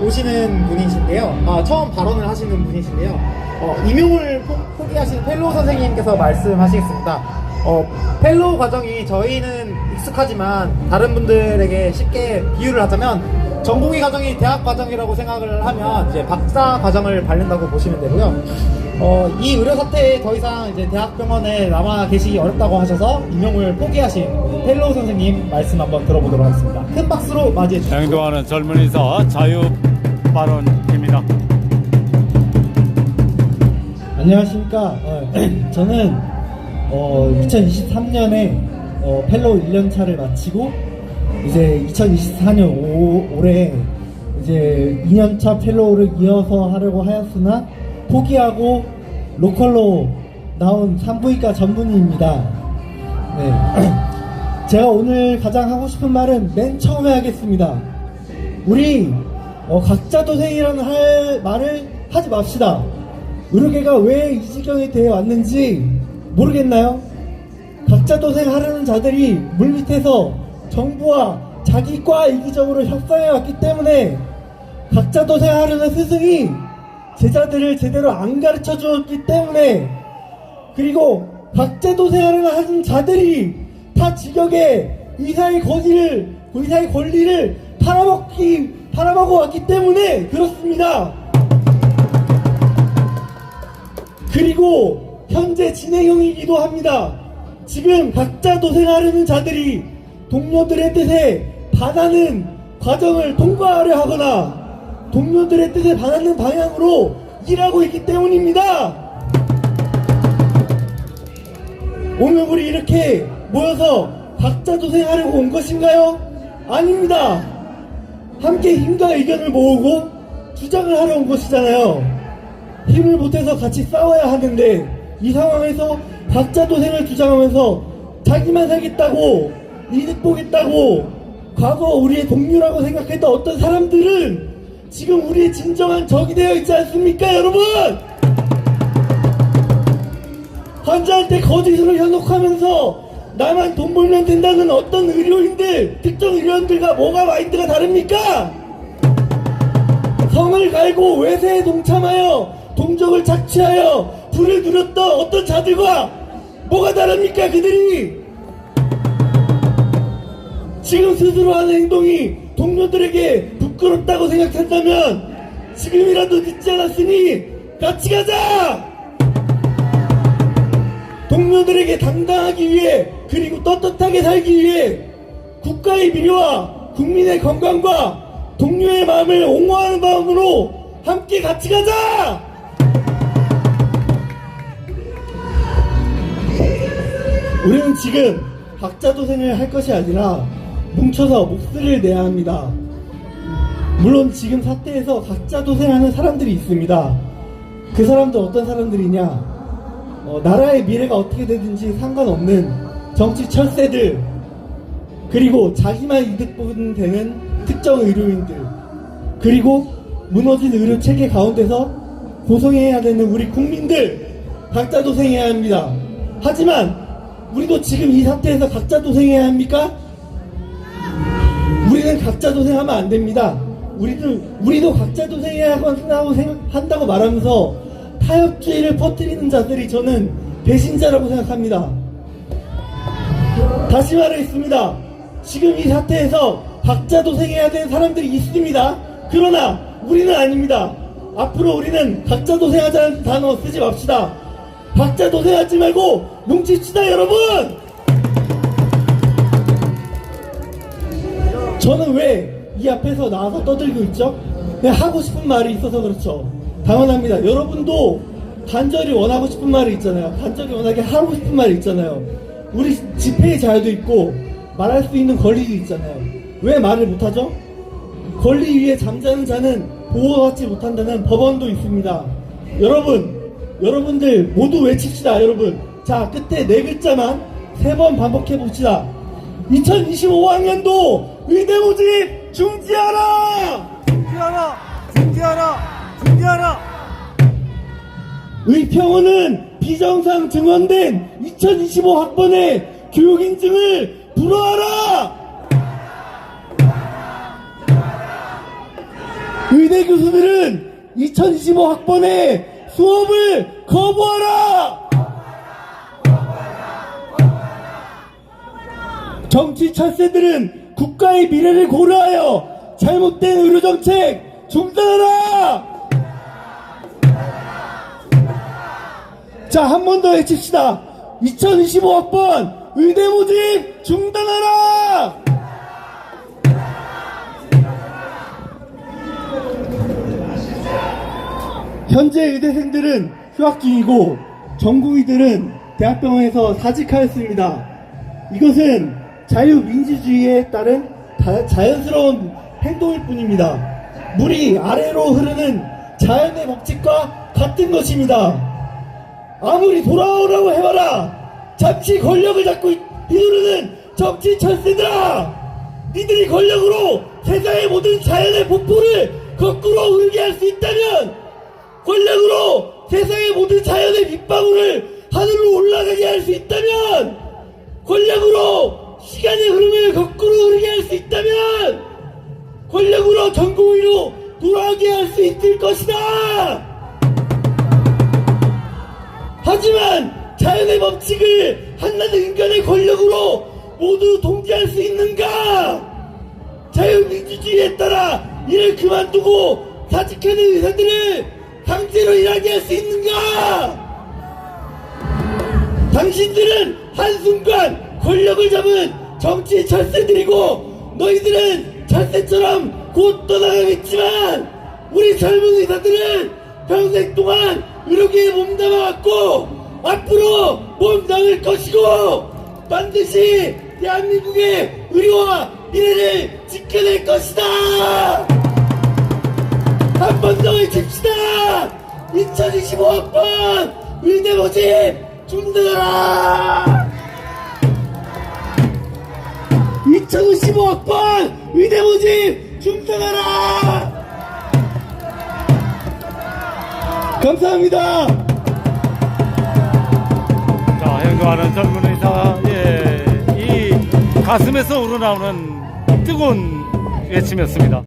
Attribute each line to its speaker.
Speaker 1: 오시는 분이신데요. 아, 처음 발언을 하시는 분이신데요. 어, 임용을 포, 포기하신 펠로우 선생님께서 말씀하시겠습니다. 어, 펠로우 과정이 저희는 익숙하지만 다른 분들에게 쉽게 비유를 하자면 전공의 과정이 대학 과정이라고 생각을 하면 이제 박사 과정을 밟는다고 보시면 되고요. 어, 이 의료 사태에 더 이상 이제 대학병원에 남아 계시기 어렵다고 하셔서 임용을 포기하신 펠로우 선생님 말씀 한번 들어보도록 하겠습니다. 큰 박수로 맞이해 주시죠.
Speaker 2: 행동하는 젊은이사 자유 발언입니다.
Speaker 3: 안녕하십니까. 어, 저는 어, 2023년에 어, 펠로우 1년차를 마치고 이제 2024년 오, 올해 이제 2년차 펠로우를 이어서 하려고 하였으나 포기하고 로컬로 나온 산부인과 전문의입니다. 네. 제가 오늘 가장 하고 싶은 말은 맨 처음에 하겠습니다. 우리 어, 각자 도생이라는 할 말을 하지 맙시다. 의료계가 왜 이 지경에 대해 왔는지 모르겠나요? 각자 도생하려는 자들이 물밑에서 정부와 자기 과 이기적으로 협상해 왔기 때문에 각자 도생하려는 스승이 제자들을 제대로 안 가르쳐 주었기 때문에 그리고 각자 도생하려는 하는 자들이 타 지역에 의사의 권위를 의사의 권리를 팔아먹기 팔아먹어 왔기 때문에 그렇습니다. 그리고 현재 진행형이기도 합니다. 지금 각자 도생하려는 자들이 동료들의 뜻에 반하는 과정을 통과하려 하거나 동료들의 뜻에 반하는 방향으로 일하고 있기 때문입니다. 오늘 우리 이렇게 모여서 각자 도생하려고 온 것인가요? 아닙니다. 함께 힘과 의견을 모으고 주장을 하러 온 것이잖아요. 힘을 못해서 같이 싸워야 하는데 이 상황에서 각자 도생을 주장하면서 자기만 살겠다고 이득 보겠다고 과거 우리의 동료라고 생각했던 어떤 사람들은 지금 우리의 진정한 적이 되어 있지 않습니까 여러분 환자할 때 거짓으로 현혹하면서 나만 돈 벌면 된다는 어떤 의료인들 특정 의료인들과 뭐가 마인드가 다릅니까? 성을 갈고 외세에 동참하여 동족을 착취하여 불을 누렸던 어떤 자들과 뭐가 다릅니까 그들이? 지금 스스로 하는 행동이 동료들에게 부끄럽다고 생각한다면 지금이라도 늦지 않았으니 같이 가자! 동료들에게 당당하기 위해 그리고 떳떳하게 살기 위해 국가의 미래와 국민의 건강과 동료의 마음을 옹호하는 마음으로 함께 같이 가자! 우리는 지금 각자 도생을 할 것이 아니라 뭉쳐서 목소리를 내야 합니다. 물론 지금 사태에서 각자 도생하는 사람들이 있습니다. 그 사람들 어떤 사람들이냐? 어, 나라의 미래가 어떻게 되든지 상관없는 정치 철새들 그리고 자기만 이득 보는 되는 특정 의료인들 그리고 무너진 의료 체계 가운데서 고생해야 되는 우리 국민들 각자 도생해야 합니다. 하지만 우리도 지금 이 상태에서 각자 도생해야 합니까? 우리는 각자 도생하면 안 됩니다. 우리도 우리도 각자 도생해야 한다고 생각한다고 말하면서 타협주의를 퍼뜨리는 자들이 저는 배신자라고 생각합니다. 다시 말하겠습니다. 지금 이 사태에서 각자 도생해야 되는 사람들이 있습니다. 그러나 우리는 아닙니다. 앞으로 우리는 각자 도생하자는 단어 쓰지 맙시다. 각자 도생하지 말고 뭉칩시다 여러분! 저는 왜 이 앞에서 나와서 떠들고 있죠? 그냥 하고 싶은 말이 있어서 그렇죠. 당연합니다. 여러분도 간절히 원하고 싶은 말이 있잖아요. 간절히 원하게 하고 싶은 말이 있잖아요. 우리 집회의 자유도 있고 말할 수 있는 권리도 있잖아요. 왜 말을 못하죠? 권리 위에 잠자는 자는 보호받지 못한다는 법원도 있습니다. 여러분, 여러분들 모두 외칩시다, 여러분. 자, 끝에 네 글자만 세 번 반복해 봅시다. 2025학년도 의대 모집 중지하라!
Speaker 4: 중지하라! 중지하라! 중지하라!
Speaker 3: 의평원은 비정상 증원된 2025 학번의 교육 인증을 불허하라! 의대 교수들은 2025 학번에 수업을 거부하라! 정치 철새들은 국가의 미래를 고려하여 잘못된 의료정책 중단하라! 자, 한 번더 외칩시다. 2025학번 의대 모집 중단하라! 현재 의대생들은 휴학 중이고 전공의들은 대학병원에서 사직하였습니다. 이것은 자유민주주의에 따른 다- 자연스러운 행동일 뿐입니다. 물이 아래로 흐르는 자연의 법칙과 같은 것입니다. 아무리 돌아오라고 해봐라. 잠시 권력을 잡고 휘두르는 정치 철새들아! 니들이 권력으로 세상의 모든 자연의 폭포를 거꾸로 흐르게 할 수 있다면 권력으로 세상의 모든 자연의 빗방울을 하늘로 올라가게 할 수 있다면 권력으로 시간의 흐름을 거꾸로 흐르게 할 수 있다면 권력으로 전공의로 돌아가게 할 수 있을 것이다 하지만 자연의 법칙을 한낱 인간의 권력으로 모두 통제할 수 있는가? 자유민주주의에 따라 일을 그만두고 사직하는 의사들을 강제로 일하게 할 수 있는가? 당신들은 한순간 권력을 잡은 정치 철새들이고 너희들은 철새처럼 곧 떠나가겠지만 우리 젊은 의사들은 평생 동안 의료계에 몸담아왔고 앞으로 몸담을 것이고 반드시 대한민국의 의료와 미래를 지켜낼 것이다. 한 번 더 외칩시다. 2025학번 의대 모집 중단하라. 2025학번 의대 모집 중단하라 감사합니다.
Speaker 2: 자, 행동하는 젊은 의사, 예, 이 가슴에서 우러나오는 뜨거운 외침이었습니다.